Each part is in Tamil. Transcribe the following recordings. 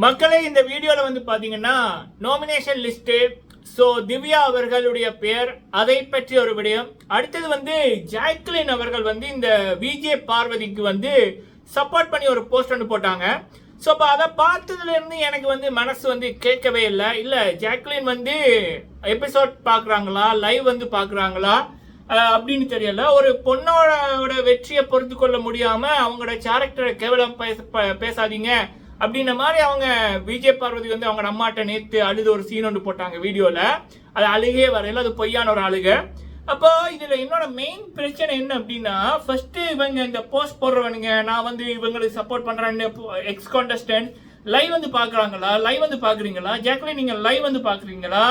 மக்களே இந்த வீடியோவில் வந்து பார்த்தீங்கன்னா நாமினேஷன் லிஸ்ட்டு ஸோ திவ்யா அவர்களுடைய பெயர் அதை பற்றி ஒரு விடயம். அடுத்தது வந்து ஜாக்லின் அவர்கள் வந்து இந்த விஜே பார்வதிக்கு வந்து சப்போர்ட் பண்ணி ஒரு போஸ்ட் ஒன்று போட்டாங்க. ஸோ அப்போ அதை பார்த்ததுலேருந்து எனக்கு வந்து மனசு வந்து கேட்கவே இல்லை. இல்லை ஜாக்லின் வந்து எபிசோட் பார்க்குறாங்களா லைவ் வந்து பார்க்குறாங்களா அப்படின்னு தெரியல. ஒரு பொண்ணோட வெற்றியை பொறுத்து கொள்ள முடியாமல் அவங்களோட கேரக்டரை கேவலம் பேச- ப- பேசாதீங்க. அப்படின்ற மாதிரி அவங்க விஜய் பார்வதி வந்து அவங்க அம்மாட்ட நேத்து அழுது ஒரு சீன் ஒன்று போட்டாங்க வீடியோல. அது அழுகே வரையில அது பொய்யான ஒரு அழுக. அப்போ இதுல என்னோட மெயின் பிரச்சனை என்ன அப்படின்னா ஃபர்ஸ்ட் இவங்க இந்த போஸ்ட் போடுறவனுங்க நான் வந்து இவங்களுக்கு சப்போர்ட் பண்றேன்னு எக்ஸ் கான்டஸ்டன்ட் லைவ் வந்து பாக்குறாங்களா? லைவ் வந்து பாக்குறீங்களா? ஜாக்லின் நீங்க லைவ் வந்து பாக்குறீங்களா?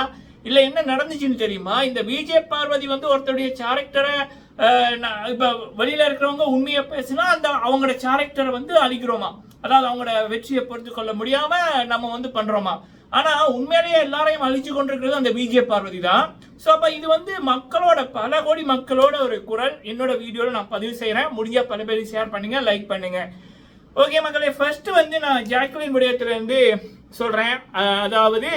இல்ல என்ன நடந்துச்சுன்னு தெரியுமா? இந்த விஜய் பார்வதி வந்து ஒருத்தருடைய கேரக்டரை இப்ப வெளியில இருக்கிறவங்க உண்மையை பேசினா அந்த அவங்களோட கேரக்டரை வந்து அழிக்கிறோமா? அதாவது அவங்களோட வெற்றியை பொறுத்து கொள்ள முடியாம நம்ம வந்து பண்றோமா? ஆனா உண்மையிலேயே எல்லாரையும் அழிச்சு கொண்டிருக்கிறது அந்த பிஜே பார்வதி தான். ஸோ அப்போ இது வந்து மக்களோட பல கோடி மக்களோட ஒரு குரல். என்னோட வீடியோவில் நான் பதிவு செய்கிறேன் முடிஞ்சால் பல பேர் ஷேர் பண்ணுங்க லைக் பண்ணுங்க. ஓகே மக்களே ஃபர்ஸ்ட் வந்து நான் ஜாக்லின் விடயத்துல சொல்கிறேன் அதாவது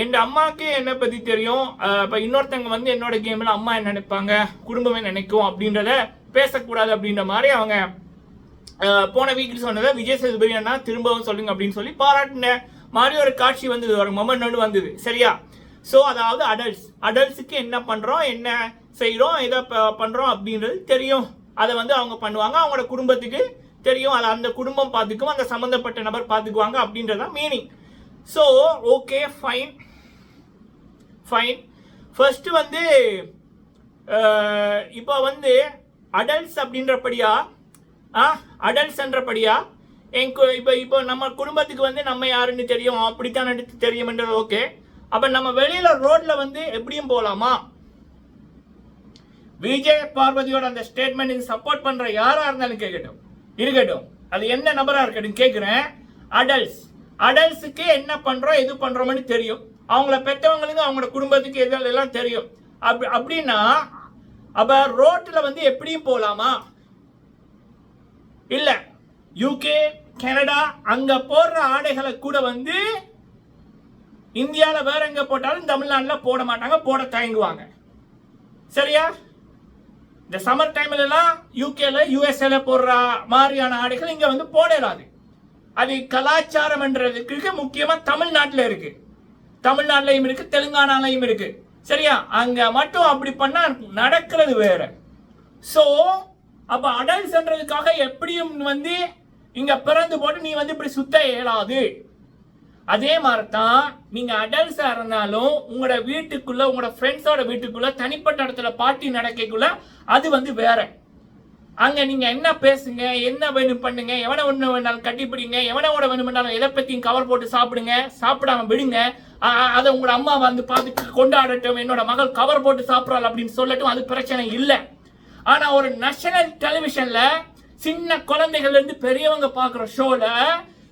என் அம்மாவுக்கு என்னை பற்றி தெரியும்? இப்போ இன்னொருத்தவங்க வந்து என்னோட கேமில் அம்மா என்ன நினைப்பாங்க? குடும்பமே நினைக்கும் அப்படின்றத பேசக்கூடாது அப்படின்ற மாதிரி அவங்க போன வீக்கில் சொன்னதை விஜய் சேதுபதி அண்ணா திரும்பவும் சொல்லுங்க அப்படின்னு சொல்லி பாராட்டின மாதிரி ஒரு காட்சி வந்தது ஒரு மொமெண்ட் ஒன்று வந்தது. சரியா? ஸோ அதாவது அடல்ட்ஸ் அடல்ட்ஸுக்கு என்ன பண்ணுறோம் என்ன செய்கிறோம் எதை ப- அப்படின்றது தெரியும். அதை வந்து அவங்க பண்ணுவாங்க. அவங்களோட குடும்பத்துக்கு தெரியும். அதை அந்த குடும்பம் பார்த்துக்கும் அந்த சம்மந்தப்பட்ட நபர் பார்த்துக்குவாங்க அப்படின்றதான் meaning so okay fine fine first வந்து இப்போ வந்து அடல்ட்ஸ் அப்படின்றபடியாக ஆ அடல்ட்ஸ்ன்றபடியா என் இப்போ இப்போ நம்ம குடும்பத்துக்கு வந்து நம்ம யாருன்னு தெரியும். அப்படித்தான் எடுத்து தெரியும்ன்றது ஓகே. அப்போ நம்ம வெளியில் ரோட்டில் வந்து எப்படியும் போகலாமா விஜய் பார்வதியோட அந்த ஸ்டேட்மெண்ட்டுக்கு சப்போர்ட் பண்ணுற யாராக இருந்தாலும் கேட்கட்டும் இருக்கட்டும். அது என்ன நபராக இருக்கட்டும் கேட்குறேன் அடல்ட்ஸ் அடல்ட்ஸுக்கு என்ன பண்ணுறோம் எது பண்ணுறோம்னு தெரியும். அவங்கள பெற்றவங்களுக்கு அவங்களோட குடும்பத்துக்கு எது எல்லாம் தெரியும். அப்படி அப்படின்னா அப்போ ரோட்டில் வந்து எப்படியும் போகலாமா இல்ல. யூகே கனடா அங்க போடுற ஆடைகளை கூட வந்து இந்தியாவில் வேற எங்க போட்டாலும் தமிழ்நாட்டில் போட மாட்டாங்க போட தயங்குவாங்க. சரியா? இந்த சம்மர் டைம்ல எல்லாம் யூகேல யூஎஸ்ஏல போடுற மாதிரியான ஆடைகள் இங்க வந்து போடலாது. அது கலாச்சாரம்ன்றதுக்கு முக்கியமா தமிழ்நாட்டில் இருக்கு. தமிழ்நாட்டிலையும் இருக்கு தெலுங்கானாலையும் இருக்கு. சரியா? அங்க மட்டும் அப்படி பண்ணா நடக்கிறது வேற. சோ அப்ப அடல்ட்ஸ்ன்றதுக்காக எப்படியும் வந்து இங்க பிறந்து போட்டு நீ வந்து இப்படி சுத்த இயலாது. அதே மாதிரி தான் நீங்க அடல்ஸா இருந்தாலும் உங்களோட வீட்டுக்குள்ள உங்களோட ஃப்ரெண்ட்ஸோட வீட்டுக்குள்ள தனிப்பட்ட இடத்துல பார்ட்டி நடக்கக்குள்ள அது வந்து வேற. அங்க நீங்க என்ன பேசுங்க என்ன வேணும் பண்ணுங்க எவனை ஒண்ணு வேணாலும் கட்டிப்பிடிங்க எவனோட வேணும் பண்ணாலும் எதை பத்தியும் கவர் போட்டு சாப்பிடுங்க சாப்பிடாம விடுங்க. அதை உங்களோட அம்மா வந்து பார்த்து கொண்டாடட்டும் என்னோட மகள் கவர் போட்டு சாப்பிடறாள் அப்படின்னு சொல்லட்டும் அது பிரச்சனை இல்லை. ஆனா ஒரு நேஷனல் டெலிவிஷன்ல சின்ன குழந்தைகள்லேருந்து பெரியவங்க பார்க்குற ஷோல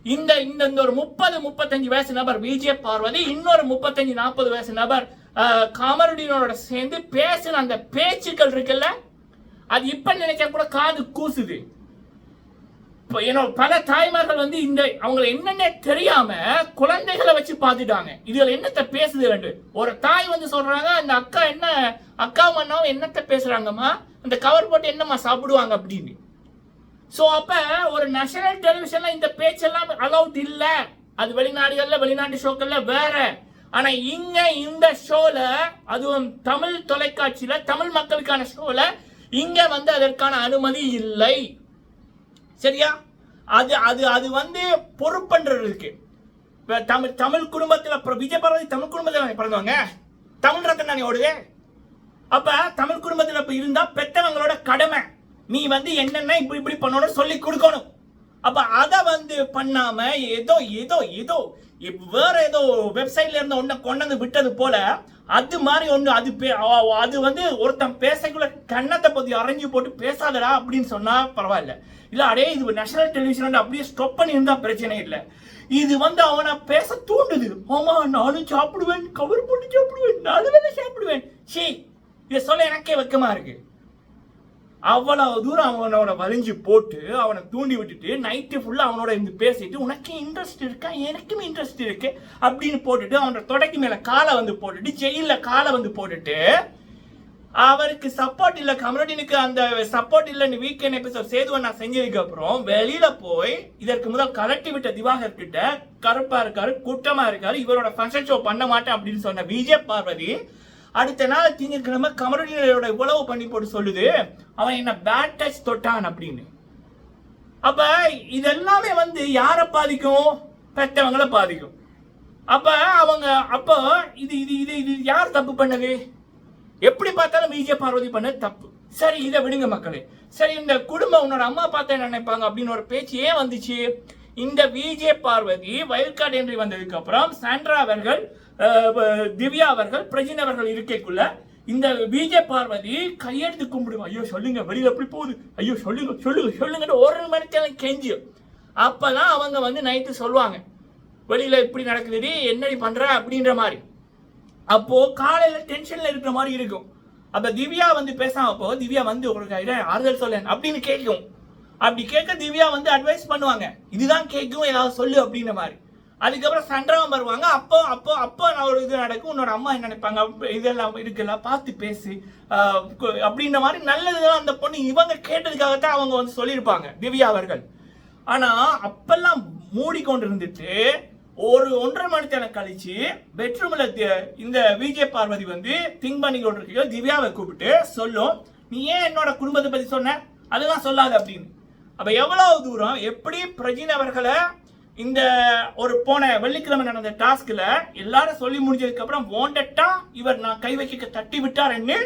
இந்த இந்த ஒரு முப்பது முப்பத்தஞ்சு வயசு நபர் விஜய பார்வதி இன்னொரு முப்பத்தஞ்சு நாற்பது வயசு நபர் அஹ், சேர்ந்து பேசின அந்த பேச்சுக்கள் இருக்குல்ல அது இப்ப நினைச்சா கூட காது கூசுது. இப்போ என்னோட பல தாய்மார்கள் வந்து இந்த அவங்க என்னென்ன தெரியாம குழந்தைகளை வச்சு பார்த்துட்டாங்க. இதுல என்னத்த பேசுது ரெண்டு? ஒரு தாய் வந்து சொல்றாங்க அந்த அக்கா என்ன அக்கா அண்ணாவும் என்னத்த பேசுறாங்கம்மா? அந்த கவர் போட்டு என்னம்மா சாப்பிடுவாங்க அப்படின்னு. ஸோ அப்ப ஒரு நேஷனல் டெலிவிஷன்ல இந்த பேச்செல்லாம் அலௌட் இல்ல. அது வெளிநாடுகள்ல வெளிநாட்டு ஷோக்கள்ல வேற. ஆனா இங்க இந்த ஷோல அதுவும் தமிழ் தொலைக்காட்சியில தமிழ் மக்களுக்கான ஷோல இங்க வந்து அதற்கான அனுமதி இல்லை. சரியா? அது அது அது வந்து பொறுப்புன்றது இருக்கு தமிழ் தமிழ் குடும்பத்தில் அப்புறம் விஜய் பார்வதி தமிழ் குடும்பத்தில் பிறந்தவங்க? தமிழ் ரத்தம் தானே ஓடுது? அப்ப தமிழ் குடும்பத்தில் இப்போ இருந்தா பெத்தவங்களோட கடமை. நீ வந்து என்னென்ன இப்படி இப்படி பண்ணணும் சொல்லி கொடுக்கணும். அப்ப அதை வந்து பண்ணாம ஏதோ ஏதோ ஏதோ வேற ஏதோ வெப்சைட்ல இருந்த ஒன்றை கொண்டு வந்து விட்டது போல அது மாதிரி ஒன்று அது பே- அது வந்து ஒருத்தன் பேசக்குள்ள கன்னத்தை பற்றி அரைஞ்சு போட்டு பேசாதடா அப்படின்னு சொன்னால் பரவாயில்ல. இல்லை அடே இது நேஷனல் டெலிவிஷன் அப்படியே ஸ்டாப் பண்ணி இருந்தால் பிரச்சனை இல்லை. இது வந்து அவனை பேச தூண்டுது. ஆமா நானும் சாப்பிடுவேன் கவர் போட்டு சாப்பிடுவேன் நாலு வேலை சாப்பிடுவேன். சீ இதை சொல்ல எனக்கே வெக்கமாக இருக்குது அவ்வளவு தூரம் அவனோட வலிஞ்சு போட்டு அவனை தூண்டி விட்டுட்டு நைட்டு ஃபுல்லாக அவனோட இருந்து பேசிட்டு உனக்கு இன்ட்ரெஸ்ட் இருக்கா? எனக்கும் இன்ட்ரெஸ்ட் இருக்கு. அப்படின்னு போட்டுட்டு அவனோட தொடக்கி மேலே காலை வந்து போட்டுட்டு ஜெயிலில் காலை வந்து போட்டுட்டு அவருக்கு சப்போர்ட் இல்லை கமருடீனுக்கு அந்த சப்போர்ட் இல்லைன்னு வீக்கெண்ட் எபிசோட் சேதுவன் நான் செஞ்சதுக்கு அப்புறம் வெளியில போய் இதற்கு முதல் கலட்டி விட்ட திவாகர் கிட்ட கருப்பா இருக்காரு கூட்டமா இருக்காரு இவரோட ஃபங்க்ஷன் ஷோ பண்ண மாட்டேன் அப்படின்னு சொன்ன விஜய் பார்வதி அடுத்த நாள் திங்கட்கிழமை கமருடீனோட உழவு பண்ணி போட்டு சொல்லுது. அவன் என்ன பேட் டச் தொட்டான் அப்படின்னு. அப்ப இதெல்லாமே வந்து யாரை பாதிக்கும்? பெத்தவங்களை பாதிக்கும். அப்ப அவங்க அப்போ இது இது இது இது யார் தப்பு பண்ணது? எப்படி பார்த்தாலும் விஜய பார்வதி பண்ணது தப்பு. சரி இதை விடுங்க மக்களே. சரி இந்த குடும்பம் உன்னோட அம்மா பார்த்தா என்ன நினைப்பாங்க? அப்படின்னு ஒரு பேச்சு ஏன் வந்துச்சு? இந்த விஜே பார்வதி வயல்காடு என்று வந்ததுக்கு அப்புறம் சாண்ட்ரா அவர்கள் திவ்யா அவர்கள் பிரஜின் அவர்கள் இருக்கைக்குள்ள இந்த விஜே பார்வதி கையெடுத்து கும்பிடுவோம் ஐயோ சொல்லுங்க வெளியில் எப்படி போகுது? ஐயோ சொல்லுங்க சொல்லுங்க சொல்லுங்கன்னு ஒரு மணி நேரம் அப்போ தான் அவங்க வந்து நைட்டு சொல்லுவாங்க. வெளியில் இப்படி நடக்குதுடி என்னடி பண்ணுற அப்படின்ற மாதிரி. அப்போது காலையில் டென்ஷனில் இருக்கிற மாதிரி இருக்கும். அப்போ திவ்யா வந்து பேசாமல் அப்போ திவ்யா வந்து உங்களுக்கு ஆறுதல் சொல்ல அப்படின்னு கேட்கும். அப்படி கேட்க திவ்யா வந்து அட்வைஸ் பண்ணுவாங்க. இதுதான் கேட்கும் ஏதாவது சொல்லு அப்படின்ற மாதிரி. அதுக்கப்புறம் சண்டரவம் வருவாங்க. அப்போ அப்போ அப்போ நான் ஒரு இது நடக்கும். உன்னோட அம்மா என்ன நினைப்பாங்க? இதெல்லாம் இருக்குல்ல பார்த்து பேசு. கு- அப்படின்ற மாதிரி நல்லதுதான் அந்த பொண்ணு இவங்க கேட்டதுக்காகத்தான் அவங்க வந்து சொல்லியிருப்பாங்க திவ்யா அவர்கள். ஆனா அப்பெல்லாம் மூடிக்கொண்டு இருந்துட்டு ஒரு ஒன்றரை மணி நேரம் கழிச்சு பெட்ரூம்ல இந்த விஜய் பார்வதி வந்து திங்க் பண்ணி கொண்டிருக்கீங்க திவ்யாவை கூப்பிட்டு சொல்லும் நீ ஏன் என்னோட குடும்பத்தை பத்தி சொன்ன? அதெல்லாம் சொல்லாது அப்படின்னு. அப்ப எவ்வளவு தூரம் எப்படி பிரஜின் அவர்களை இந்த ஒரு போன வெள்ளிக்கிழமை நடந்த டாஸ்க்ல எல்லாரும் சொல்லி முடிஞ்சதுக்கு அப்புறம் வாண்டட்டா இவர் நான் கை வைக்க தட்டி விட்டாருன்னு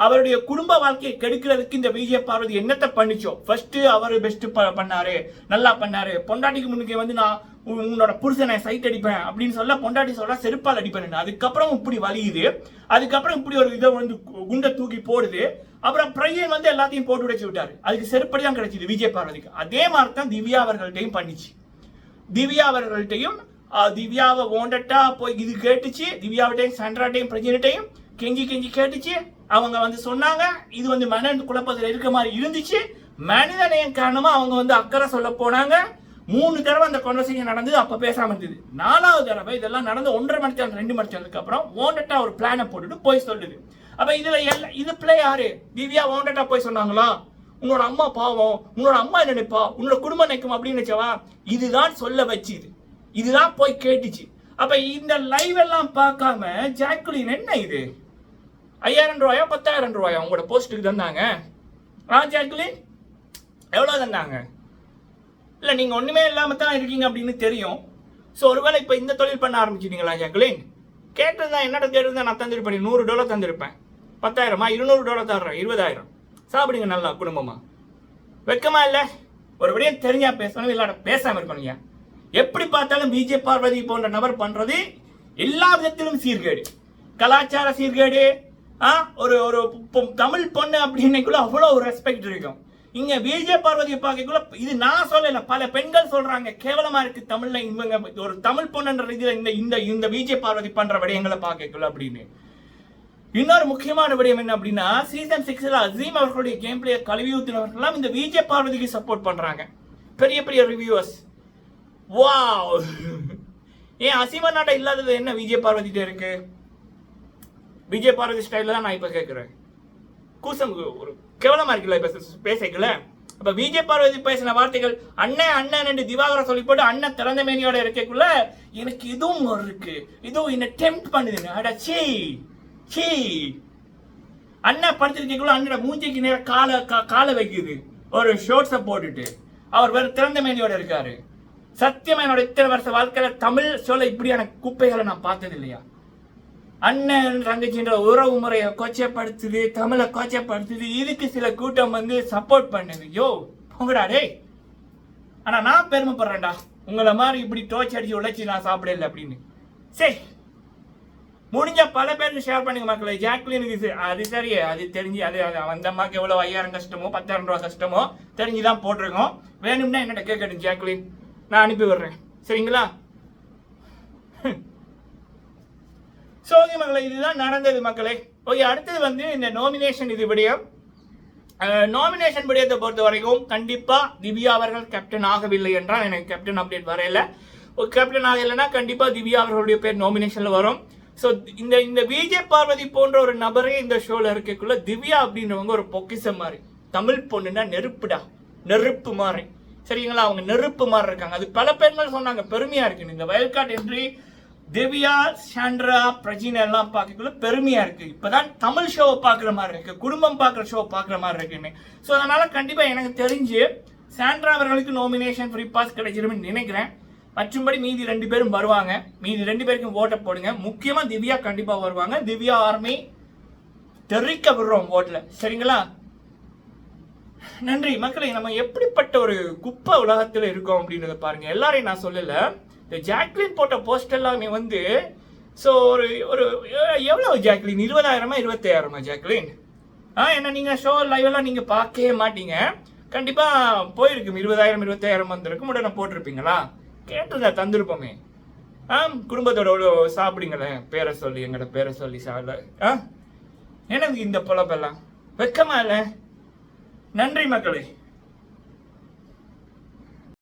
அவருடைய குடும்ப வாழ்க்கையை கெடுக்கிறதுக்கு இந்த விஜய பார்வதி என்னத்தை பண்ணிச்சோ? ஃபர்ஸ்ட் அவர் பெஸ்ட் பண்ணாரு. நல்லா பண்ணாரு. பொண்டாட்டிக்கு முன்னுக்கு வந்து நான் உன்- உன்னோட புருஷனை சைட் அடிப்பேன் அப்படின்னு சொல்ல பொண்டாட்டி சொல்ல செருப்பால் அடிப்பேன் அதுக்கப்புறம் இப்படி வலியுது. அதுக்கப்புறம் இப்படி ஒரு இதை வந்து குண்டை தூக்கி போடுது. அப்புறம் பிரையன் வந்து எல்லாத்தையும் போட்டு உடைச்சு விட்டாரு. அதுக்கு செருப்படி தான் கிடைச்சது விஜய் பார்வதிக்கு அதே மாதிரி தான் திவ்யா அவர்கள்ட்டையும் பண்ணிச்சு. திவ்யா அவர்கள்ட்டையும் திவ்யாவை ஓண்டட்டா போய் இது கேட்டுச்சு. திவ்யாவிட்டையும் சாண்ட்ராட்டையும் பிரஜினிட்டையும் கெஞ்சி கெஞ்சி கேட்டுச்சு. அவங்க வந்து சொன்னாங்க இது வந்து மன குழப்பத்தில் இருக்க மாதிரி இருந்துச்சு. மனித நேயம் காரணமா அவங்க வந்து அக்கறை சொல்ல போனாங்க. மூணு தடவை அந்த கான்வர்சேஷன் நடந்தது அப்ப பேசாம இருந்தது. நாலாவது தடவை இதெல்லாம் நடந்து ஒன்றரை மணி நேரம் ரெண்டு மணி நேரத்துக்கு அப்புறம் ஓண்டட்டா ஒரு பிளானை போட்டுட்டு போய் சொல்லுது. அப்ப இதுல எல்லாம் இது பிள்ளை யாரு? திவ்யா ஓண்டட்டா போய் சொன்னாங்களா? உன்னோட அம்மா பாவம் உன்னோட அம்மா என்ன நினைப்பா? உன்னோட குடும்பம் நினைக்கும் அப்படின்னு நினைச்சவா? இதுதான் சொல்ல வச்சுது. இதுதான் போய் கேட்டுச்சு. அப்ப இந்த லைவ் எல்லாம் பார்க்காம ஜாக்குலின் என்ன இது? ஐயாயிரம் ரூபாயா பத்தாயிரம் ரூபாயா உங்களோட போஸ்ட்டுக்கு தந்தாங்க. ஆ ஜாக்குலின் எவ்வளோ தந்தாங்க? இல்லை நீங்கள் ஒன்றுமே இல்லாமல் தான் இருக்கீங்க அப்படின்னு தெரியும். ஸோ ஒருவேளை இப்போ இந்த தொழில் பண்ண ஆரம்பிச்சிட்டீங்களா ஜாக்குலின் கேட்டிருந்தா என்னோட கேட்டிருந்தா நான் தந்திருப்பேன். நூறு டாலர் தந்திருப்பேன். பத்தாயிரமா? இருநூறு டாலர் தர்றேன். இருபதாயிரம். சாப்பிடுங்க நல்லா குடும்பமா. வெக்கமா இல்லை? ஒரு விடயம் தெரிஞ்சா பேசணும் இல்லாட பேசாம இருக்கணுங்க எப்படி பார்த்தாலும் பிஜே பார்வதி போன்ற நபர் பண்றது எல்லா விதத்திலும் சீர்கேடு. கலாச்சார சீர்கேடு ஒரு ஒரு பொ- தமிழ் பொண்ணு அப்படின்னைக்குள்ள அவ்வளோ ஒரு ரெஸ்பெக்ட் இருக்கும். இங்க பிஜே பார்வதியை பார்க்கக்குள்ள இது நான் சொல்லல பல பெண்கள் சொல்றாங்க கேவலமா இருக்கு தமிழ்ல இவங்க ஒரு தமிழ் பொண்ணுன்ற இதுல இந்த இந்த இந்த பிஜே பார்வதி பண்ற விடயங்களை பார்க்கக்குள்ள அப்படின்னு. இன்னொரு முக்கியமான விடயம் என்ன அப்படின்னா சீசன் சிக்ஸ்ல அசீம் அவர்களுடைய கேம் பிளேயர் கழுவி ஊத்தினவர்கள்லாம் இந்த விஜய் பார்வதிக்கு சப்போர்ட் பண்றாங்க. பெரிய பெரிய ரிவ்யூவர்ஸ் வாவ் ஏன் அசீம நாட்டை இல்லாதது என்ன விஜய் பார்வதிட்டு இருக்கு? விஜய் பார்வதி ஸ்டைலில் தான் நான் இப்போ கேட்குறேன் கூசம் ஒரு கேவலமாக இருக்குல்ல இப்போ பேசிக்கல இப்போ விஜய் பார்வதி பேசின வார்த்தைகள் அண்ணன் அண்ணன் என்று திவாகரம் சொல்லி போட்டு அண்ணன் திறந்த மேனியோட இருக்கக்குள்ள எனக்கு இதுவும் ஒரு இருக்கு. இதுவும் என்ன டெம்ப்ட் பண்ணுதுங்க. அட சீ சீ அண்ணன் படுத்திருக்கக்குள்ள அண்ணோட மூஞ்சிக்கு நேரம் காலை கா- காலை வைக்குது. ஒரு ஷோர்ட்ஸை போட்டுட்டு. அவர் வேறு திறந்த மேனியோட இருக்காரு. சத்தியமா என்னோட இத்தனை வருஷ வாழ்க்கையில் தமிழ் சொல்ல இப்படியான குப்பைகளை நான் பார்த்தது இல்லையா அண்ணன் தங்கச்சின்ற உறவு முறையை கொச்சப்படுத்துது தமிழை கொச்சப்படுத்துது இதுக்கு சில கூட்டம் வந்து சப்போர்ட் பண்ணுது. யோ உங்கடா டேய். ஆனா நான் பெருமைப்படுறேன்டா. உங்களை மாதிரி இப்படி டோச் அடிச்சு உழைச்சி நான் சாப்பிடல அப்படின்னு. சரி. முடிஞ்ச பல பேருக்கு ஷேர் பண்ணுங்க மக்களை. ஜாக்லினுக்கு அது சரி அது தெரிஞ்சு அது அந்த அம்மாக்கு எவ்வளோ ஐயாயிரம் கஷ்டமோ பத்தாயிரம் ரூபா கஷ்டமோ தெரிஞ்சுதான் போட்டிருக்கோம். வேணும்னா என்னட்ட கேட்கட்டும் ஜாக்லின் நான் அனுப்பி விடுறேன். சரிங்களா? ஸோ ஓகே இதுதான் நடந்தது மக்களே. ஓகே அடுத்தது வந்து இந்த நாமினேஷன் இது விடயம். நாமினேஷன் விடயத்தை பொறுத்த வரைக்கும் கண்டிப்பாக திவ்யா அவர்கள் கேப்டன் ஆகவில்லை என்றால் எனக்கு கேப்டன் அப்டேட் வரையில. கேப்டன் ஆகலைன்னா கண்டிப்பாக திவ்யா அவர்களுடைய பேர் நாமினேஷனில் வரும். ஸோ இந்த இந்த விஜய் பார்வதி போன்ற ஒரு நபரே இந்த ஷோவில் இருக்கக்குள்ள திவ்யா அப்படின்றவங்க ஒரு பொக்கிஷம் மாதிரி. தமிழ் பொண்ணுன்னா நெருப்புடா நெருப்பு மாதிரி. சரிங்களா? அவங்க நெருப்பு மாதிரி இருக்காங்க. அது பல பெண்கள் சொன்னாங்க பெருமையாக இருக்குன்னு இந்த வயல்காட் என்று திவ்யா சாண்ட்ரா பிரஜினா எல்லாம் பார்க்கக்குள்ள பெருமையா இருக்கு. இப்பதான் தமிழ் ஷோவை பார்க்குற மாதிரி இருக்கு. குடும்பம் பார்க்குற ஷோ பார்க்குற மாதிரி இருக்குன்னு. ஸோ அதனால கண்டிப்பா எனக்கு தெரிஞ்சு சாண்ட்ரா அவர்களுக்கு நாமினேஷன் ஃப்ரீ பாஸ் கிடைச்சிரும்னு நினைக்கிறேன். மற்றும்படி மீதி ரெண்டு பேரும் வருவாங்க. மீதி ரெண்டு பேருக்கும் ஓட்டை போடுங்க. முக்கியமா திவ்யா கண்டிப்பா வருவாங்க. திவ்யா ஆர்மி தெரிக்க விடுறோம் ஓட்டில் சரிங்களா? நன்றி. மக்களை நம்ம எப்படிப்பட்ட ஒரு குப்பை உலகத்தில் இருக்கோம் அப்படின்றத பாருங்க. எல்லாரையும் நான் சொல்லலை. இந்த ஜாக்லின் போட்ட போஸ்ட் எல்லாமே வந்து ஸோ ஒரு ஒரு எவ்வளோ ஜாக்லின் இருபதாயிரமா இருபத்தாயிரமா ஜாக்லின் ஆ என்ன நீங்கள் ஷோ லைவெல்லாம் நீங்கள் பார்க்கவே மாட்டீங்க. கண்டிப்பாக போயிருக்கும். இருபதாயிரம் இருபத்தாயிரம் வந்திருக்கும். உடனே போட்டிருப்பீங்களா? கேட்டுருந்தா தந்திருப்போமே. ஆ குடும்பத்தோட ஒரு சாப்பிடுங்களேன் பேரை சொல்லி எங்களோட பேரை சொல்லி சாப்பிட. ஆ எனக்கு இந்த பொழப்பெல்லாம்? வெக்கமா இல்லை? நன்றி மக்களே.